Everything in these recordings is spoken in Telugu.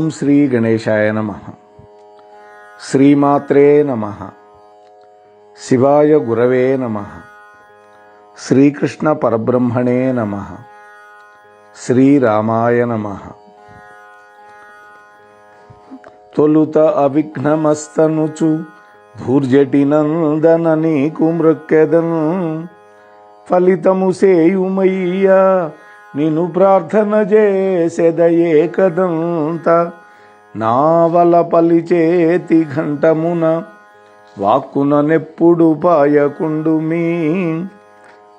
ఓం శ్రీ గణేశాయ నమ. శ్రీమాత్రే నమ. శివాయ గురవే నమ. శ్రీకృష్ణ పరబ్రహ్మణే నమ. శ్రీరామాయ నమ. తొలుత అవిఘ్నమస్తనుచు ధూర్జటి నందన నీకు మృక్కెదను. ఫలితము సేయుమయ్యా నిన్ను ప్రార్థన చేసేద ఏకదంత. నావల పలిచేతి ఘంటమున వాక్కుననెప్పుడు పాయకుండు మీ.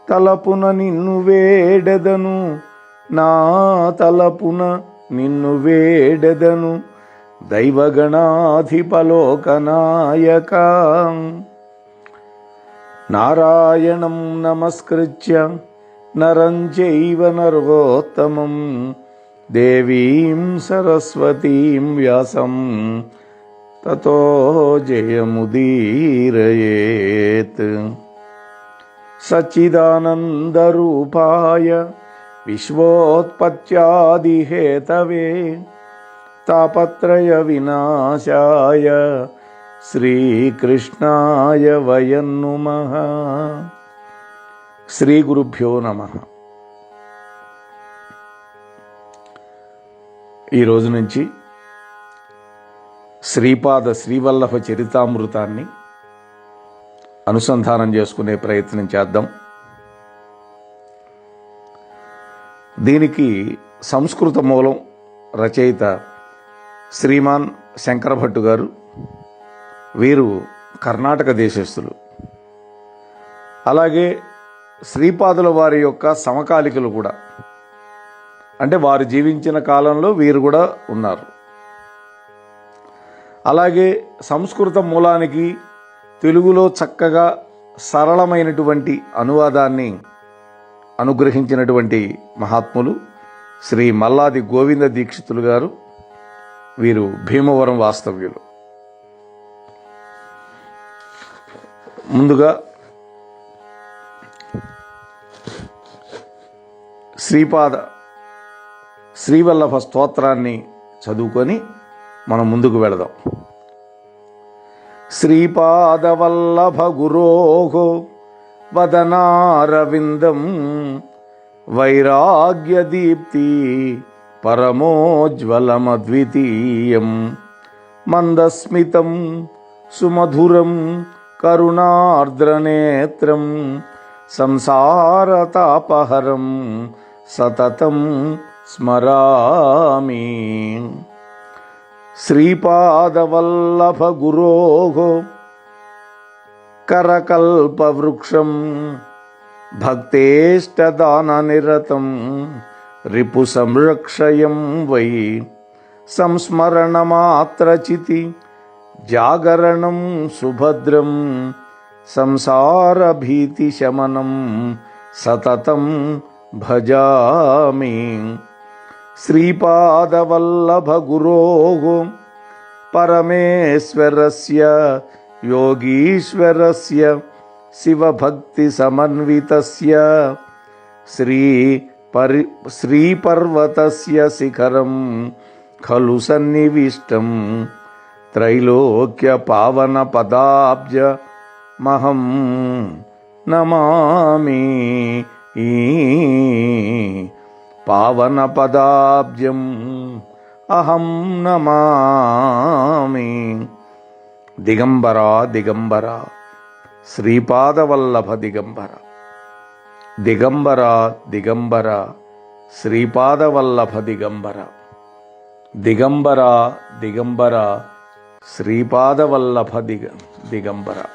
తలపున నిన్ను వేడెదను నా తలపున నిన్ను వేడెదను. దైవగణాధిపలోకనాయక. నారాయణం నమస్కృత్య. नरं चैव नर्वोत्तमं। देवीं सरस्वतीं व्यासं। ततो जयमुदीरयेत्। सच्चिदानन्दरूपाय विश्वोत्पत्यादिहेतवे तापत्रयविनाशाय श्रीकृष्णाय वयं नुमः। శ్రీ గురుభ్యో నమ. ఈ రోజు నుంచి శ్రీపాద శ్రీవల్లభ చరితామృతాన్ని అనుసంధానం చేసుకునే ప్రయత్నం చేద్దాం. దీనికి సంస్కృత మూలం రచయిత శ్రీమాన్ శంకర భట్టు గారు వీరు కర్ణాటక దేశస్థులు. అలాగే శ్రీపాదుల వారి యొక్క సమకాలికలు కూడా. అంటే వారు జీవించిన కాలంలో వీరు కూడా ఉన్నారు. అలాగే సంస్కృత మూలానికి తెలుగులో చక్కగా సరళమైనటువంటి అనువాదాన్ని అనుగ్రహించినటువంటి మహాత్ములు శ్రీ మల్లాది గోవింద దీక్షితులు గారు వీరు భీమవరం వాస్తవ్యులు. ముందుగా శ్రీపాద శ్రీవల్లభ స్తోత్రాన్ని చదువుకొని మనం ముందుకు వెళదాం. శ్రీపాదవల్లభ గురోహో వదనారవిందం వైరాగ్యదీప్తి పరమోజ్వలమద్వితీయం మందస్మితం సుమధురం కరుణార్ద్రనేత్రం సంసారతాపహరం సతతం స్మరామి. శ్రీపాదవల్లభ గురోహో కరకల్పవృక్షం భక్తేష్టదాననిరతం రిపు సంరక్షయం వై సంస్మరణమాత్రచితి జాగరణం సుభద్రం भजामि श्रीपादवल्लभगुरोः परमेश्वरस्य योगीश्वरस्य शिवभक्तिसमन्वितस्य श्रीपरि श्रीपर्वतस्य शिखरं खलु सन्निविष्टं त्रैलोक्यपावनपदाब्जमहं नमामि। ఈ పావనపదాబ్జం అహం నమామి. దిగంబర దిగంబర శ్రీపాదవల్లభ దిగంబర. దిగంబర దిగంబర శ్రీపాదవల్లభ దిగంబర. దిగంబర దిగంబర శ్రీపాదవల్లభ దిగ దిగంబర.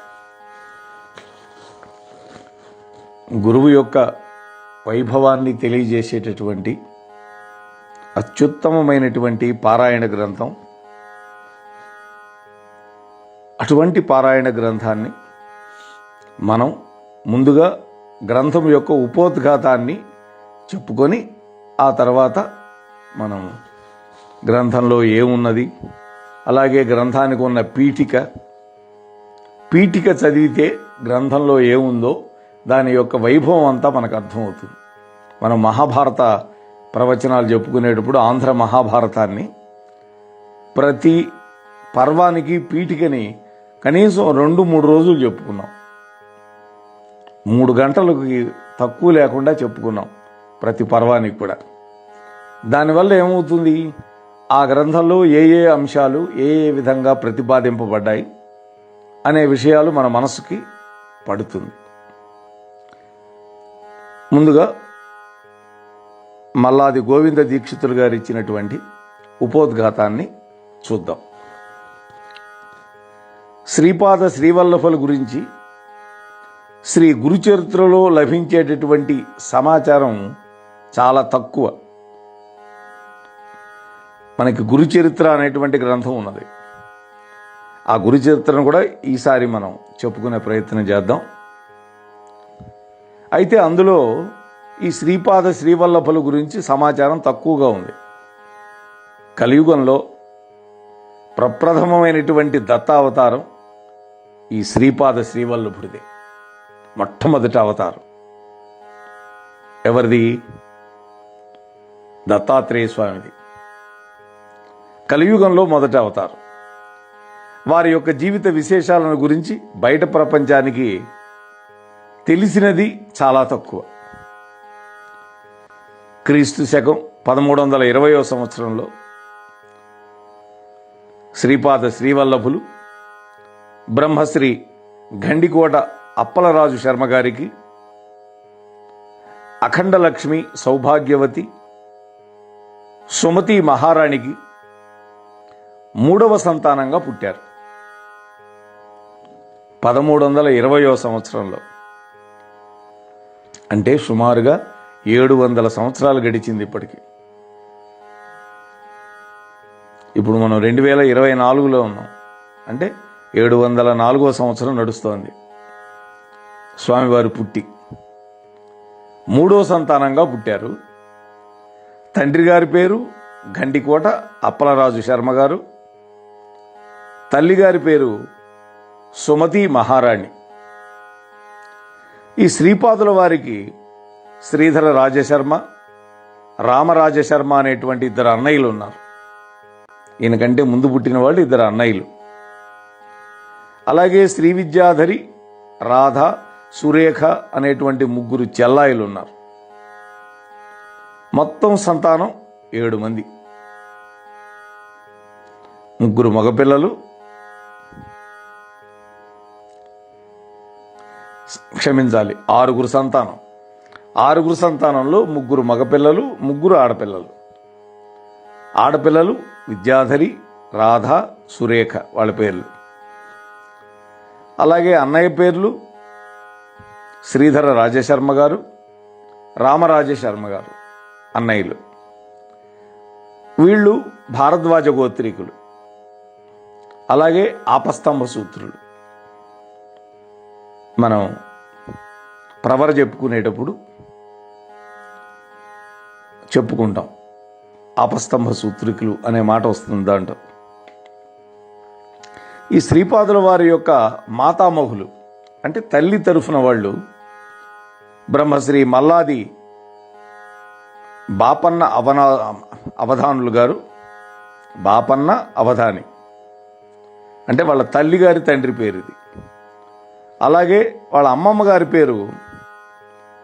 గురువు యొక్క వైభవాన్ని తెలియజేసేటటువంటి అత్యుత్తమమైనటువంటి పారాయణ గ్రంథం. అటువంటి పారాయణ గ్రంథాన్ని మనం ముందుగా గ్రంథం యొక్క ఉపోద్ఘాతాన్ని చెప్పుకొని ఆ తర్వాత మనం గ్రంథంలో ఏమున్నది అలాగే గ్రంథానికి ఉన్న పీఠిక. పీఠిక చదివితే గ్రంథంలో ఏముందో దాని యొక్క వైభవం అంతా మనకు అర్థమవుతుంది. మనం మహాభారత ప్రవచనాలు చెప్పుకునేటప్పుడు ఆంధ్ర మహాభారతాన్ని ప్రతి పర్వానికి పీఠికని కనీసం రెండు మూడు రోజులు చెప్పుకున్నాం. మూడు గంటలకి తక్కువ లేకుండా చెప్పుకున్నాం ప్రతి పర్వానికి కూడా. దానివల్ల ఏమవుతుంది? ఆ గ్రంథంలో ఏ ఏ అంశాలు ఏ ఏ విధంగా ప్రతిపాదింపబడ్డాయి అనే విషయాలు మన మనసుకి పడుతుంది. ముందుగా మల్లాది గోవింద దీక్షితులు గారు ఇచ్చినటువంటి ఉపోద్ఘాతాన్ని చూద్దాం. శ్రీపాద శ్రీవల్లభుల గురించి శ్రీ గురుచరిత్రలో లభించేటటువంటి సమాచారం చాలా తక్కువ. మనకి గురుచరిత్ర అనేటువంటి గ్రంథం ఉన్నది. ఆ గురుచరిత్రను కూడా ఈసారి మనం చెప్పుకునే ప్రయత్నం చేద్దాం. అయితే అందులో ఈ శ్రీపాద శ్రీవల్లభుల గురించి సమాచారం తక్కువగా ఉంది. కలియుగంలో ప్రప్రథమమైనటువంటి దత్తావతారం ఈ శ్రీపాద శ్రీవల్లభుడిదే. మొట్టమొదటి అవతారం. ఎవరిది? దత్తాత్రేయ స్వామిది. కలియుగంలో మొదటి అవతారం. వారి యొక్క జీవిత విశేషాలను గురించి బయట ప్రపంచానికి తెలిసినది చాలా తక్కువ. క్రీస్తు శకం పదమూడు వందల ఇరవయో సంవత్సరంలో శ్రీపాద శ్రీవల్లభులు బ్రహ్మశ్రీ గండికోట అప్పలరాజు శర్మ గారికి అఖండలక్ష్మి సౌభాగ్యవతి సుమతి మహారాణికి మూడవ సంతానంగా పుట్టారు. పదమూడు వందల ఇరవయో సంవత్సరంలో అంటే సుమారుగా ఏడు వందల సంవత్సరాలు గడిచింది ఇప్పటికి. ఇప్పుడు మనం రెండు వేల ఇరవై నాలుగులో ఉన్నాం. అంటే ఏడు వందల నాలుగో సంవత్సరం నడుస్తోంది. స్వామివారు పుట్టి. మూడో సంతానంగా పుట్టారు. తండ్రి గారి పేరు గండికోట అప్పలరాజు శర్మ గారు. తల్లిగారి పేరు సుమతి మహారాణి. ఈ శ్రీపాదుల వారికి శ్రీధర రాజశర్మ రామరాజశర్మ అనేటువంటి ఇద్దరు అన్నయ్యలు ఉన్నారు. ఈయనకంటే ముందు పుట్టిన వాళ్ళు ఇద్దరు అన్నయ్యలు. అలాగే శ్రీ విద్యాధరి రాధ సురేఖ అనేటువంటి ముగ్గురు చెల్లాయిలు ఉన్నారు. మొత్తం సంతానం ఏడు మంది. ముగ్గురు మగపిల్లలు క్షమించాలి. ఆరుగురు సంతానం. ఆరుగురు సంతానంలో ముగ్గురు మగపిల్లలు ముగ్గురు ఆడపిల్లలు. ఆడపిల్లలు విద్యాధరి రాధ సురేఖ వాళ్ళ పేర్లు. అలాగే అన్నయ్య పేర్లు శ్రీధర రాజశర్మ గారు రామరాజశర్మ గారు అన్నయ్యలు. వీళ్ళు భారద్వాజ గోత్రీకులు. అలాగే ఆపస్తంభ సూత్రులు. మనం ప్రవర చెప్పుకునేటప్పుడు చెప్పుకుంటాం. ఆపస్తంభ సూత్రికులు అనే మాట వస్తుంది దాంట్లో. ఈ శ్రీపాదుల వారి యొక్క మాతామహులు అంటే తల్లి తరఫున వాళ్ళు బ్రహ్మశ్రీ మల్లాది బాపన్న అవనా అవధానులు గారు బాపన్న అవధాని. అంటే వాళ్ళ తల్లి గారి తండ్రి పేరు ఇది అలాగే వాళ్ళ అమ్మమ్మ గారి పేరు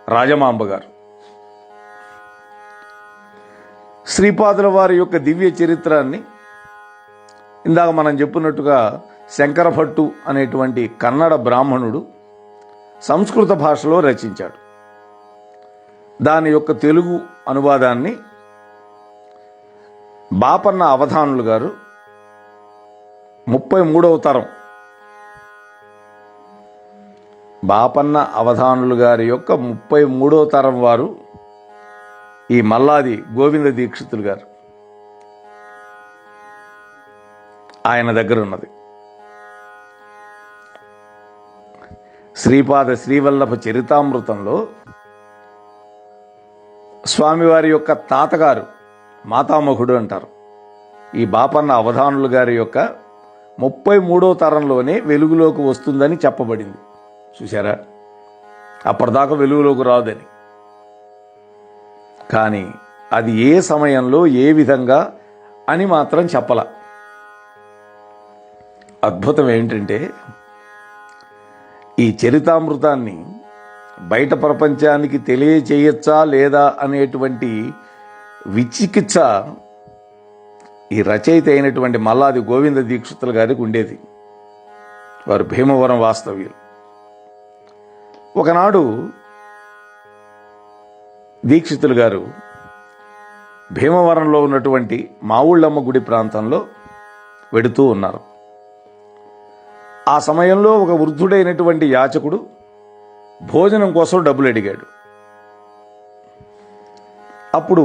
రాజమాంబ గారు శ్రీపాదుల వారి యొక్క దివ్య చరిత్రాన్ని ఇందాక మనం చెప్పున్నట్టుగా శంకరభట్టు అనేటువంటి కన్నడ బ్రాహ్మణుడు సంస్కృత భాషలో రచించాడు. దాని యొక్క తెలుగు అనువాదాన్ని బాపన్న అవధానులు గారు ముప్పై మూడవ తరం బాపన్న అవధానులు గారి యొక్క ముప్పై మూడో తరం వారు ఈ మల్లాది గోవింద దీక్షితులు గారు. ఆయన దగ్గర ఉన్నది. శ్రీపాద శ్రీవల్లభ చరితామృతంలో స్వామివారి యొక్క తాతగారు మాతామహుడు అంటారు. ఈ బాపన్న అవధానులు గారి యొక్క ముప్పై మూడో తరంలోనే వెలుగులోకి వస్తుందని చెప్పబడింది. చూసారా అప్పటిదాకా వెలుగులోకి రాదని. కానీ అది ఏ సమయంలో ఏ విధంగా అని మాత్రం చెప్పల. అద్భుతం ఏంటంటే ఈ చరితామృతాన్ని బయట ప్రపంచానికి తెలియచేయచ్చా లేదా అనేటువంటి విచికిత్స ఈ రచయిత అయినటువంటి మల్లాది గోవింద దీక్షితుల గారికి ఉండేది. వారు భీమవరం వాస్తవ్యులు. ఒకనాడు దీక్షితులు గారు భీమవరంలో ఉన్నటువంటి మావుళ్ళమ్మ గుడి ప్రాంతంలో వెడుతూ ఉన్నారు. ఆ సమయంలో ఒక వృద్ధుడైనటువంటి యాచకుడు భోజనం కోసం డబ్బులు అడిగాడు. అప్పుడు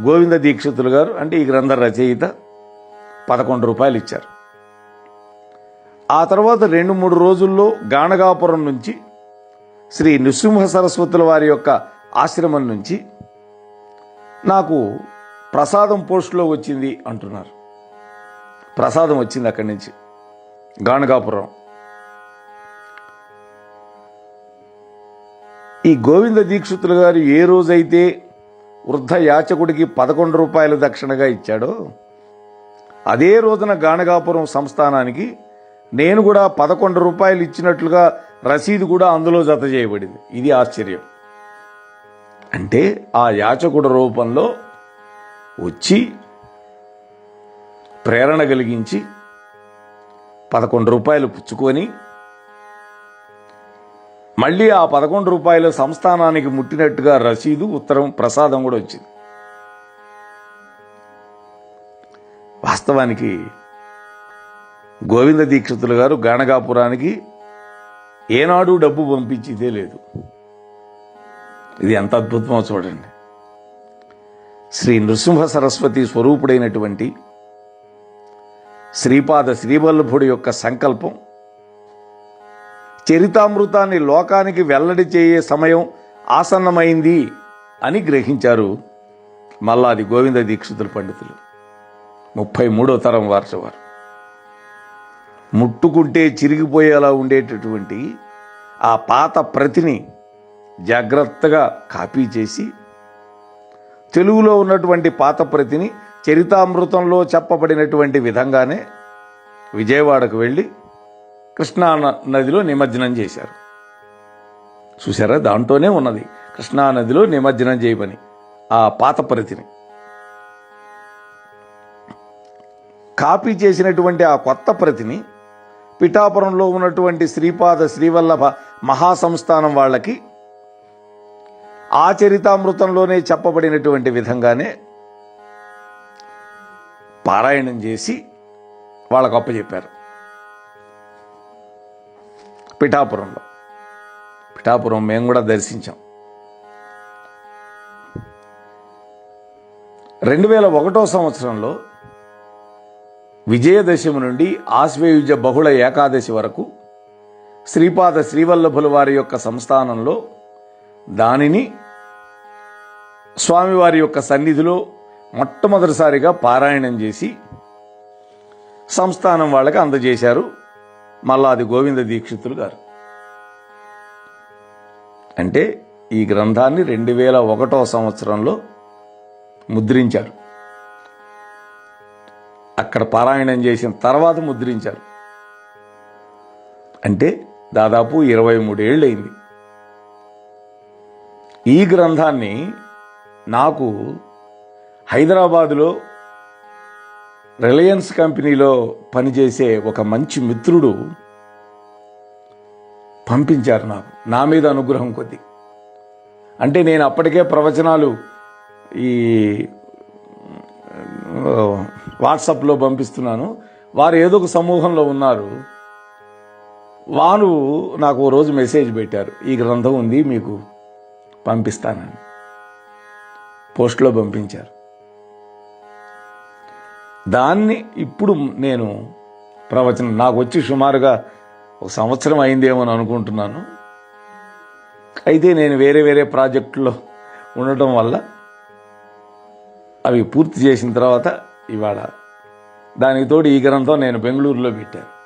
గోవింద దీక్షితులు గారు అంటే ఈ గ్రంథ రచయిత పదకొండు రూపాయలు ఇచ్చారు. ఆ తర్వాత రెండు మూడు రోజుల్లో గాణగాపురం నుంచి శ్రీ నృసింహ సరస్వతుల వారి యొక్క ఆశ్రమం నుంచి నాకు ప్రసాదం పోస్టులో వచ్చింది అంటున్నారు. ప్రసాదం వచ్చింది అక్కడి నుంచి. గాణగాపురం. ఈ గోవింద దీక్షితులు గారు ఏ రోజైతే వృద్ధ యాచకుడికి పదకొండు రూపాయల దక్షిణగా ఇచ్చాడో అదే రోజున గాణగాపురం సంస్థానానికి నేను కూడా పదకొండు రూపాయలు ఇచ్చినట్లుగా రసీదు కూడా అందులో జత చేయబడింది. ఇది ఆశ్చర్యం. అంటే ఆ యాచకుడు రూపంలో వచ్చి ప్రేరణ కలిగించి పదకొండు రూపాయలు పుచ్చుకొని మళ్ళీ ఆ పదకొండు రూపాయల సంస్థానానికి ముట్టినట్టుగా రసీదు ఉత్తరం ప్రసాదం కూడా వచ్చింది. వాస్తవానికి గోవింద దీక్షితులు గారు గాణగాపురానికి ఏనాడు డబ్బు పంపించేదే లేదు. ఇది ఎంత అద్భుతమో చూడండి. శ్రీ నృసింహ సరస్వతి స్వరూపుడైనటువంటి శ్రీపాద శ్రీవల్లభుడి యొక్క సంకల్పం చరితామృతాన్ని లోకానికి వెల్లడి చేయే సమయం ఆసన్నమైంది అని గ్రహించారు మల్లాది గోవింద దీక్షితుల పండితులు. ముప్పై మూడో తరం వార్చవారు ముట్టుకుంటే చిరిగిపోయేలా ఉండేటటువంటి ఆ పాత ప్రతిని జాగ్రత్తగా కాపీ చేసి తెలుగులో ఉన్నటువంటి పాత ప్రతిని చరితామృతంలో చెప్పబడినటువంటి విధంగానే విజయవాడకు వెళ్ళి కృష్ణా నదిలో నిమజ్జనం చేశారు. చూసారా దాంట్లోనే ఉన్నది. కృష్ణా నదిలో నిమజ్జనం చేయమని ఆ పాత ప్రతిని. కాపీ చేసినటువంటి ఆ కొత్త ప్రతిని పిఠాపురంలో ఉన్నటువంటి శ్రీపాద శ్రీవల్లభ మహాసంస్థానం వాళ్ళకి ఆ చరితామృతంలోనే చెప్పబడినటువంటి విధంగానే పారాయణం చేసి వాళ్ళకు అప్పచెప్పారు. పిఠాపురంలో. పిఠాపురం మేము కూడా దర్శించాం. రెండు వేల ఒకటో సంవత్సరంలో విజయదశమి నుండి ఆశ్వేయుజ బహుళ ఏకాదశి వరకు శ్రీపాద శ్రీవల్లభుల వారి యొక్క సంస్థానంలో దానిని స్వామివారి యొక్క సన్నిధిలో మొట్టమొదటిసారిగా పారాయణం చేసి సంస్థానం వాళ్ళకి అందజేశారు మల్లాది గోవింద దీక్షితులు గారు. అంటే ఈ గ్రంథాన్ని రెండు వేల ఒకటో సంవత్సరంలో ముద్రించారు. అక్కడ పారాయణం చేసిన తర్వాత ముద్రించారు. అంటే దాదాపు ఇరవై మూడేళ్ళయింది. ఈ గ్రంథాన్ని నాకు హైదరాబాదులో రిలయన్స్ కంపెనీలో పనిచేసే ఒక మంచి మిత్రుడు పంపించారు నాకు. నా మీద అనుగ్రహం కొద్ది. అంటే నేను అప్పటికే ప్రవచనాలు ఈ వాట్సాప్లో పంపిస్తున్నాను. వారు ఏదో ఒక సమూహంలో ఉన్నారు. వారు నాకు ఓ రోజు మెసేజ్ పెట్టారు. ఈ గ్రంథం ఉంది మీకు పంపిస్తానని. పోస్ట్లో పంపించారు. దాన్ని ఇప్పుడు నేను ప్రవచనం నాకు వచ్చి సుమారుగా ఒక సంవత్సరం అయిందేమో అని అనుకుంటున్నాను. అయితే నేను వేరే వేరే ప్రాజెక్టులో ఉండటం వల్ల అవి పూర్తి చేసిన తర్వాత ఇవాళ దానికి తోడు ఈ గ్రంథం నేను బెంగళూరులో పెట్టాను.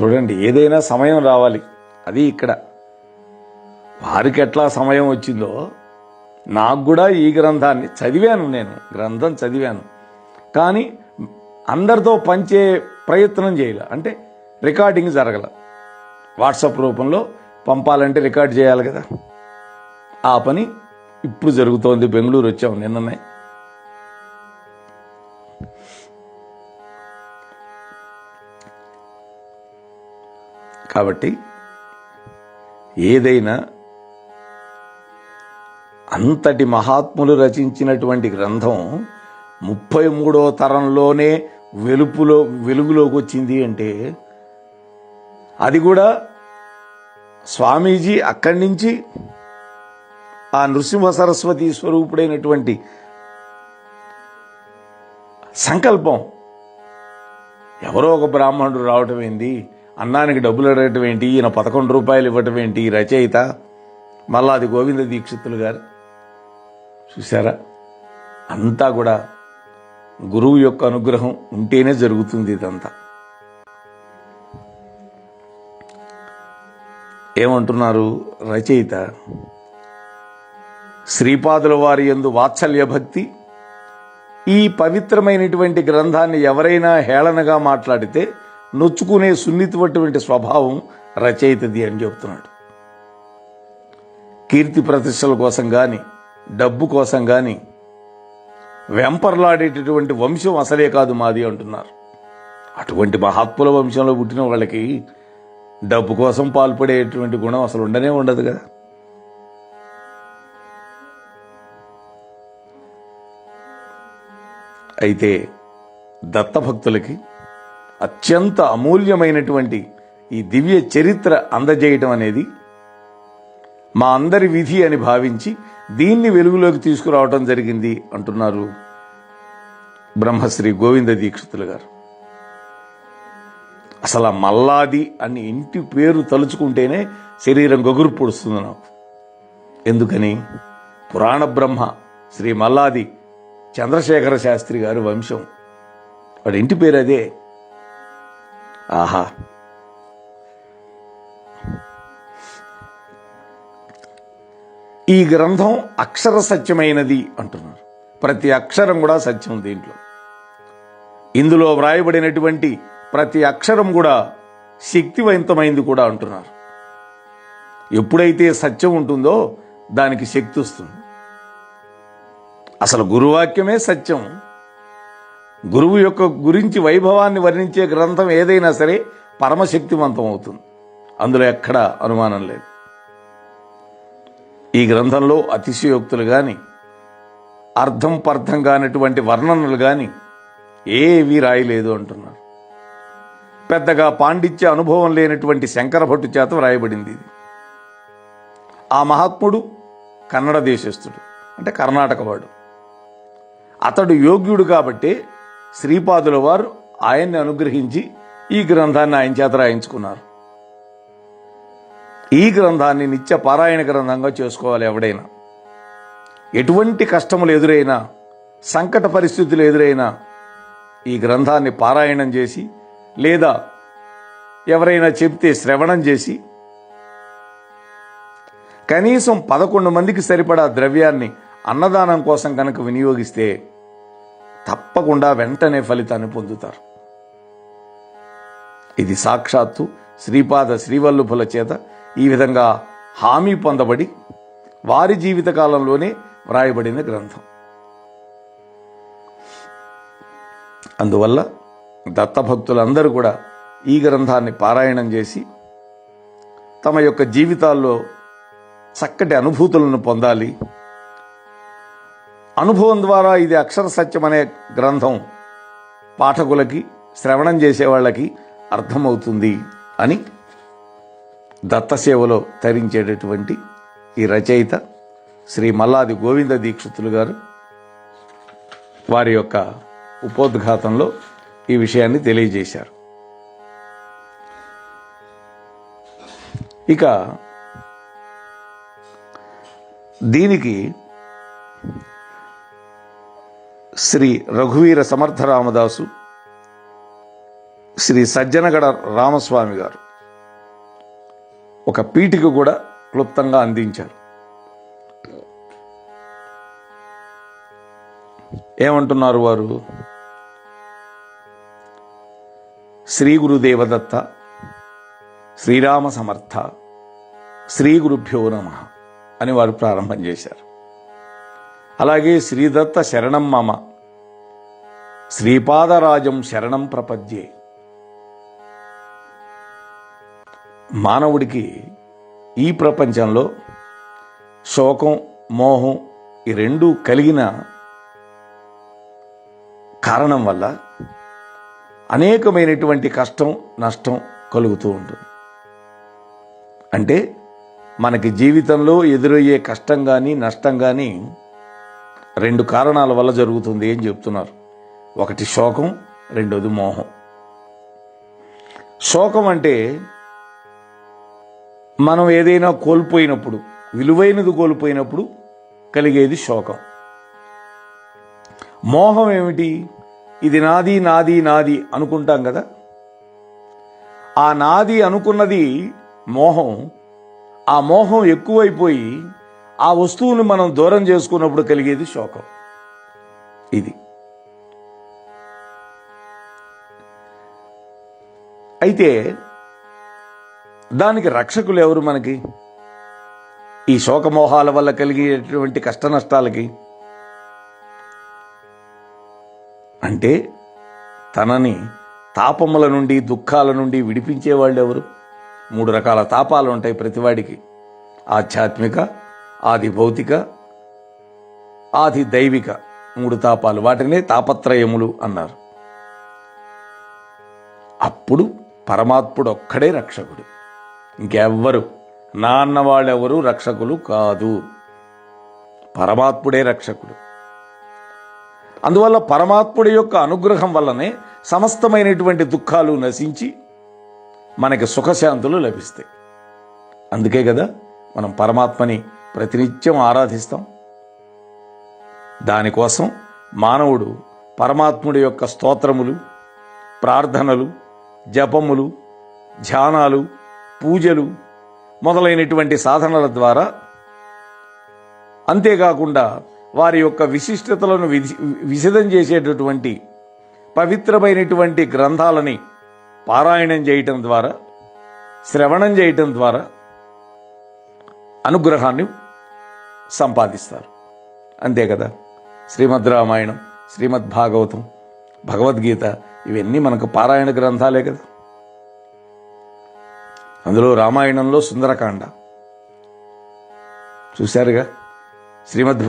చూడండి ఏదైనా సమయం రావాలి. అది ఇక్కడ. వారికి ఎట్లా సమయం వచ్చిందో నాకు కూడా ఈ గ్రంథాన్ని చదివాను నేను. గ్రంథం చదివాను. కానీ అందరితో పంచే ప్రయత్నం చేయాలి. అంటే రికార్డింగ్ జరగల. వాట్సాప్ రూపంలో పంపాలంటే రికార్డ్ చేయాలి కదా. ఆ పని ఇప్పుడు జరుగుతోంది. బెంగళూరు వచ్చాము నిన్ననే. కాబట్టి ఏదైనా అంతటి మహాత్ములు రచించినటువంటి గ్రంథం ముప్పై మూడో తరంలోనే వెలుపులో వెలుగులోకి వచ్చింది అంటే అది కూడా స్వామీజీ అక్కడి నుంచి ఆ నృసింహ సరస్వతి స్వరూపుడైనటువంటి సంకల్పం. ఎవరో ఒక బ్రాహ్మణుడు రావటం ఏంది? అన్నానికి డబ్బులు అడగటం ఏంటి? ఈయన పదకొండు రూపాయలు ఇవ్వటం ఏంటి? రచయిత మళ్ళా అది గోవింద దీక్షితులు గారు. చూసారా అంతా కూడా గురువు యొక్క అనుగ్రహం ఉంటేనే జరుగుతుంది ఇదంతా. ఏమంటున్నారు రచయిత? శ్రీపాదుల వారి యందు వాత్సల్య భక్తి ఈ పవిత్రమైనటువంటి గ్రంథాన్ని ఎవరైనా హేళనగా మాట్లాడితే నొచ్చుకునే సున్నితమైనటువంటి స్వభావం రచయితది అని చెప్తున్నాడు. కీర్తి ప్రతిష్టల కోసం కానీ డబ్బు కోసం కానీ వెంపర్లాడేటటువంటి వంశం అసలే కాదు మాది అంటున్నారు. అటువంటి మహాత్ముల వంశంలో పుట్టిన వాళ్ళకి డబ్బు కోసం పాల్పడేటువంటి గుణం అసలు ఉండనే ఉండదు కదా. అయితే దత్తభక్తులకి అత్యంత అమూల్యమైనటువంటి ఈ దివ్య చరిత్ర అందజేయటం అనేది మా అందరి విధి అని భావించి దీన్ని వెలుగులోకి తీసుకురావటం జరిగింది అంటున్నారు బ్రహ్మశ్రీ గోవింద దీక్షితులు గారు. అసలు మల్లాది అని ఇంటి పేరు తలుచుకుంటేనే శరీరం గొగురు పొడుస్తుంది నాకు ఎందుకని? పురాణ బ్రహ్మ శ్రీ మల్లాది చంద్రశేఖర శాస్త్రి గారు వంశం. వాడి ఇంటి పేరు అదే. ఆహా. ఈ గ్రంథం అక్షర సత్యమైనది అంటున్నారు. ప్రతి అక్షరం కూడా సత్యం దీంట్లో. ఇందులో వ్రాయబడినటువంటి ప్రతి అక్షరం కూడా శక్తివంతమైంది కూడా అంటున్నారు. ఎప్పుడైతే సత్యం ఉంటుందో దానికి శక్తి వస్తుంది. అసలు గురువాక్యమే సత్యం. గురువు యొక్క గురించి వైభవాన్ని వర్ణించే గ్రంథం ఏదైనా సరే పరమశక్తివంతం అవుతుంది అందులో ఎక్కడా అనుమానం లేదు. ఈ గ్రంథంలో అతిశయోక్తులు కానీ అర్థం పర్థం కానటువంటి వర్ణనలు కానీ ఏవి రాయలేదు అంటున్నారు. పెద్దగా పాండిత్య అనుభవం లేనటువంటి శంకర భట్టు చేత వ్రాయబడింది ఇది. ఆ మహాత్ముడు కన్నడ దేశస్థుడు అంటే కర్ణాటక వాడు. అతడు యోగ్యుడు కాబట్టి శ్రీపాదుల వారు ఆయన్ని అనుగ్రహించి ఈ గ్రంథాన్ని ఆయన చేత రాయించుకున్నారు. ఈ గ్రంథాన్ని నిత్య పారాయణ గ్రంథంగా చేసుకోవాలి ఎవడైనా. ఎటువంటి కష్టములు ఎదురైనా సంకట పరిస్థితులు ఎదురైనా ఈ గ్రంథాన్ని పారాయణం చేసి లేదా ఎవరైనా చెప్తే శ్రవణం చేసి కనీసం పదకొండు మందికి సరిపడా ద్రవ్యాన్ని అన్నదానం కోసం కనుక వినియోగిస్తే తప్పకుండా వెంటనే ఫలితాన్ని పొందుతారు. ఇది సాక్షాత్తు శ్రీపాద శ్రీవల్లుభుల చేత ఈ విధంగా హామీ పొందబడి వారి జీవితకాలంలోనే వ్రాయబడిన గ్రంథం. అందువల్ల దత్తభక్తులందరూ కూడా ఈ గ్రంథాన్ని పారాయణం చేసి తమ యొక్క జీవితాల్లో చక్కటి అనుభూతులను పొందాలి. అనుభవం ద్వారా ఇది అక్షర సత్యం అనే గ్రంథం పాఠకులకి శ్రవణం చేసే వాళ్ళకి అర్థమవుతుంది అని దత్తసేవలో తరించేటటువంటి ఈ రచయిత శ్రీ మల్లాది గోవింద దీక్షితులు గారు వారి యొక్క ఉపోద్ఘాతంలో ఈ విషయాన్ని తెలియజేశారు. ఇక దీనికి శ్రీ రఘువీర సమర్థ రామదాసు శ్రీ సజ్జనగడ రామస్వామి గారు ఒక పీఠిక కూడా క్లుప్తంగా అందించారు. ఏమంటున్నారు వారు? శ్రీ గురుదేవదత్త శ్రీరామ సమర్థ శ్రీ గురుభ్యో నమ అని వారు ప్రారంభం చేశారు. అలాగే శ్రీదత్త శరణం మమ. శ్రీపాదరాజం శరణం ప్రపద్యే. మానవుడికి ఈ ప్రపంచంలో శోకం మోహం ఈ రెండు కలిగిన కారణం వల్ల అనేకమైనటువంటి కష్టం నష్టం కలుగుతూ ఉంటుంది. అంటే మనకి జీవితంలో ఎదురయ్యే కష్టం కానీ నష్టం కానీ రెండు కారణాల వల్ల జరుగుతుంది అని చెప్తున్నారు. ఒకటి శోకం రెండోది మోహం. శోకం అంటే మనం ఏదైనా కోల్పోయినప్పుడు విలువైనది కోల్పోయినప్పుడు కలిగేది శోకం. మోహం ఏమిటి? ఇది నాది నాది నాది అనుకుంటాం కదా? ఆ నాది అనుకున్నది మోహం. ఆ మోహం ఎక్కువైపోయి ఆ వస్తువుని మనం దూరం చేసుకున్నప్పుడు కలిగేది శోకం. ఇది. అయితే దానికి రక్షకులు ఎవరు మనకి? ఈ శోకమోహాల వల్ల కలిగేటువంటి కష్ట నష్టాలకి అంటే తనని తాపముల నుండి దుఃఖాల నుండి విడిపించే వాళ్ళు ఎవరు మూడు రకాల తాపాలు ఉంటాయి ప్రతివాడికి. ఆధ్యాత్మిక ఆది భౌతిక ఆది దైవిక మూడు తాపాలు. వాటినే తాపత్రయములు అన్నారు. అప్పుడు పరమాత్ముడు ఒక్కడే రక్షకుడు. ఇంకెవ్వరు? నా అన్న వాళ్ళెవరు రక్షకులు కాదు. పరమాత్ముడే రక్షకుడు. అందువల్ల పరమాత్ముడి యొక్క అనుగ్రహం వల్లనే సమస్తమైనటువంటి దుఃఖాలు నశించి మనకి సుఖశాంతులు లభిస్తాయి. అందుకే కదా మనం పరమాత్మని ప్రతినిత్యం ఆరాధిస్తాం. దానికోసం మానవుడు పరమాత్ముడి యొక్క స్తోత్రములు ప్రార్థనలు జపములు ధ్యానాలు పూజలు మొదలైనటువంటి సాధనల ద్వారా అంతేకాకుండా వారి యొక్క విశిష్టతలను విధి- విశదం చేసేటటువంటి పవిత్రమైనటువంటి గ్రంథాలని పారాయణం చేయటం ద్వారా శ్రవణం చేయటం ద్వారా అనుగ్రహాన్ని సంపాదిస్తారు. అంతే కదా? శ్రీమద్ రామాయణం శ్రీమద్ భాగవతం భగవద్గీత ఇవన్నీ మనకు పారాయణ గ్రంథాలే కదా? అందులో రామాయణంలో సుందరకాండ. చూశారుగా? శ్రీమద్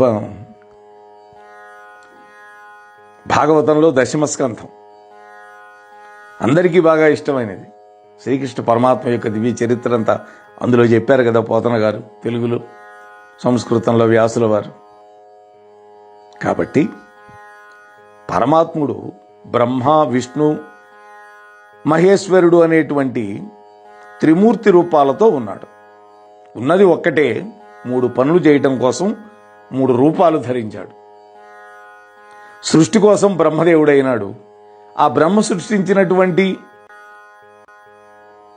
భాగవతంలో దశమస్కంధం. అందరికీ బాగా ఇష్టమైనది. శ్రీకృష్ణ పరమాత్మ యొక్క దివ్య చరిత్ర అంతా అందులో చెప్పారు కదా పోతన గారు తెలుగులో. సంస్కృతంలో వ్యాసుల వారు కాబట్టి పరమాత్ముడు బ్రహ్మ విష్ణు మహేశ్వరుడు అనేటువంటి త్రిమూర్తి రూపాలతో ఉన్నాడు. ఉన్నది ఒక్కటే మూడు పనులు చేయటం కోసం మూడు రూపాలు ధరించాడు. సృష్టి కోసం బ్రహ్మదేవుడైనాడు. ఆ బ్రహ్మ సృష్టించినటువంటి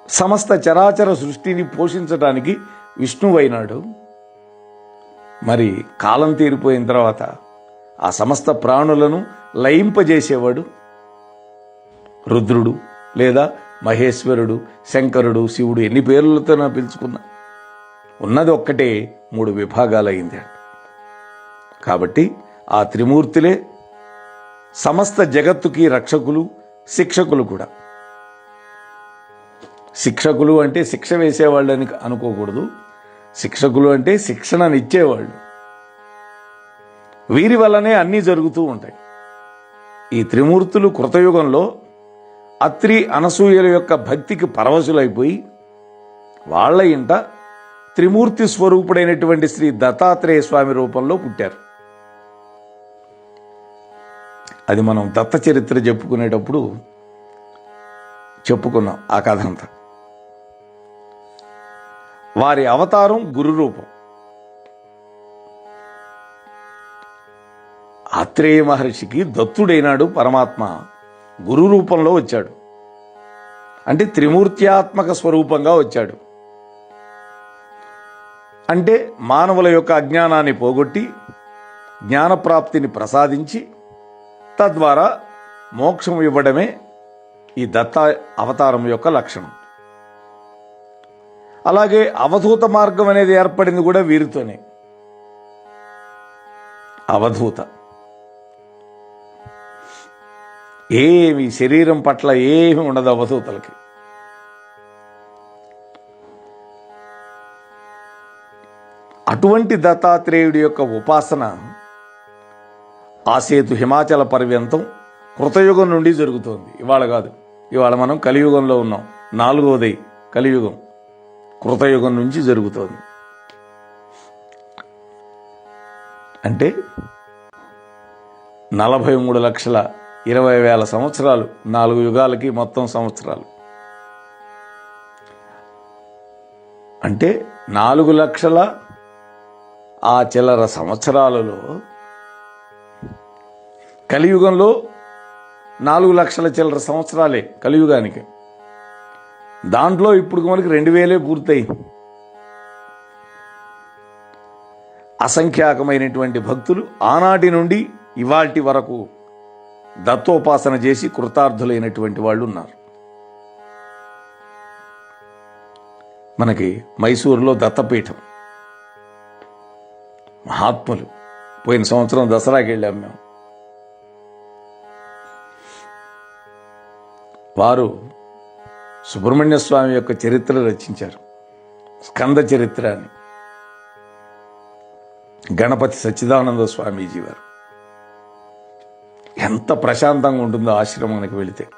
సమస్త చరాచర సృష్టిని పోషించడానికి విష్ణువైనాడు. మరి కాలం తీరిపోయిన తర్వాత ఆ సమస్త ప్రాణులను లయింపజేసేవాడు రుద్రుడు లేదా మహేశ్వరుడు శంకరుడు శివుడు ఎన్ని పేర్లతో నా పిలుచుకున్నా. ఉన్నది ఒక్కటే మూడు విభాగాలయ్యింది అంట కాబట్టి ఆ త్రిమూర్తులే సమస్త జగత్తుకి రక్షకులు శిక్షకులు కూడా. శిక్షకులు అంటే శిక్ష వేసేవాళ్ళని అనుకోకూడదు. శిక్షకులు అంటే శిక్షణనిచ్చేవాళ్ళు వీరి వల్లనే అన్నీ జరుగుతూ ఉంటాయి. ఈ త్రిమూర్తులు కృతయుగంలో అత్రి అనసూయల యొక్క భక్తికి పరవశులైపోయి వాళ్ళ ఇంట త్రిమూర్తి స్వరూపుడైనటువంటి శ్రీ దత్తాత్రేయ స్వామి రూపంలో పుట్టారు. అది మనం దత్త చరిత్ర చెప్పుకునేటప్పుడు చెప్పుకున్నాం ఆ కథ అంతా. వారి అవతారం గురు రూపం ఆత్రేయ మహర్షికి దత్తుడైనాడు పరమాత్మ. గురు రూపంలో వచ్చాడు. అంటే త్రిమూర్త్యాత్మక స్వరూపంగా వచ్చాడు. అంటే మానవుల యొక్క అజ్ఞానాన్ని పోగొట్టి జ్ఞానప్రాప్తిని ప్రసాదించి తద్వారా మోక్షం ఇవ్వడమే ఈ దత్త అవతారం యొక్క లక్షణం. అలాగే అవధూత మార్గం అనేది ఏర్పడింది కూడా వీరితోనే. అవధూత. ఏమి శరీరం పట్ల ఏమి ఉండదు అవధూతలకి. అటువంటి దత్తాత్రేయుడి యొక్క ఉపాసన ఆసేతు హిమాచల పర్యంతం కృతయుగం నుండి జరుగుతోంది. ఇవాళ కాదు. ఇవాళ మనం కలియుగంలో ఉన్నాం. నాలుగోది కలియుగం. కృతయుగం నుంచి జరుగుతోంది. అంటే నలభై మూడు లక్షల ఇరవై వేల సంవత్సరాలు నాలుగు యుగాలకి మొత్తం సంవత్సరాలు. అంటే నాలుగు లక్షల ఆ చిల్లర సంవత్సరాలలో కలియుగంలో నాలుగు లక్షల చిల్లర సంవత్సరాలే కలియుగానికి. దాంట్లో ఇప్పుడు మనకి రెండు వేలే పూర్తయి. అసంఖ్యాకమైనటువంటి భక్తులు ఆనాటి నుండి ఇవాటి వరకు దత్తోపాసన చేసి కృతార్థులైనటువంటి వాళ్ళు ఉన్నారు. మనకి మైసూరులో దత్తపీఠం. మహాత్ములు. పోయిన సంవత్సరం దసరాకి వెళ్ళాం మేము. వారు సుబ్రహ్మణ్య స్వామి యొక్క చరిత్ర రచించారు. స్కంద చరిత్ర అని. గణపతి సచ్చిదానంద స్వామీజీ వారు. ఎంత ప్రశాంతంగా ఉంటుందో ఆశ్రమానికి వెళితే.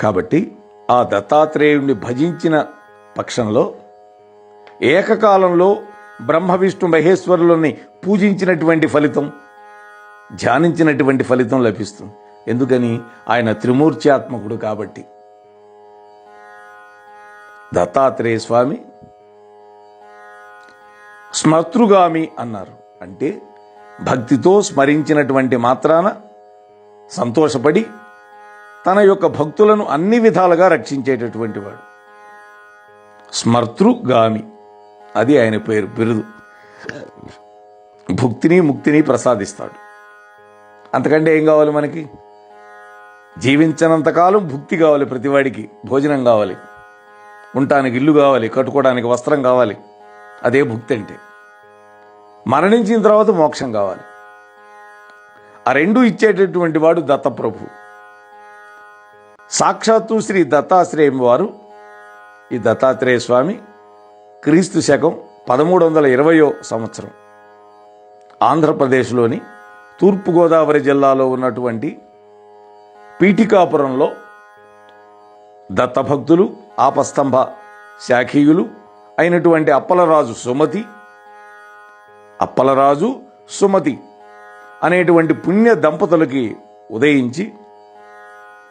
కాబట్టి ఆ దత్తాత్రేయుడిని భజించిన పక్షంలో ఏకకాలంలో బ్రహ్మ విష్ణు మహేశ్వరులని పూజించినటువంటి ఫలితం ధ్యానించినటువంటి ఫలితం లభిస్తుంది. ఎందుకని ఆయన త్రిమూర్త్యాత్మకుడు కాబట్టి. దత్తాత్రేయ స్వామి స్మర్తృగామి అన్నారు. అంటే భక్తితో స్మరించినటువంటి మాత్రాన సంతోషపడి తన యొక్క భక్తులను అన్ని విధాలుగా రక్షించేటటువంటి వాడు. స్మర్తృగామి అది ఆయన పేరు బిరుదు. భుక్తిని ముక్తిని ప్రసాదిస్తాడు. అంతకంటే ఏం కావాలి మనకి? జీవించినంతకాలం భుక్తి కావాలి ప్రతివాడికి భోజనం కావాలి. ఉండటానికి ఇల్లు కావాలి కట్టుకోవడానికి వస్త్రం కావాలి. అదే భుక్తి అంటే. మరణించిన తర్వాత మోక్షం కావాలి. ఆ రెండు ఇచ్చేటటువంటి వాడు దత్తప్రభు. సాక్షాత్తు శ్రీ దత్తాశ్రేయం వారు ఈ దత్తాత్రేయ స్వామి క్రీస్తు శకం పదమూడు వందల ఇరవయో సంవత్సరం. ఆంధ్రప్రదేశ్లోని తూర్పుగోదావరి జిల్లాలో ఉన్నటువంటి పీఠికాపురంలో దత్తభక్తులు ఆపస్తంభ శాఖీయులు అయినటువంటి అప్పలరాజు సుమతి అప్పలరాజు సుమతి అనేటువంటి పుణ్య దంపతులకి ఉదయించి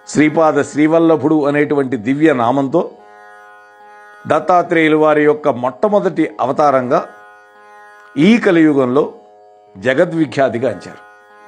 శ్రీపాద శ్రీవల్లభుడు అనేటువంటి దివ్య నామంతో దత్తాత్రేయులు వారి యొక్క మొట్టమొదటి అవతారంగా ఈ కలియుగంలో జగద్విఖ్యాతిగాంచారు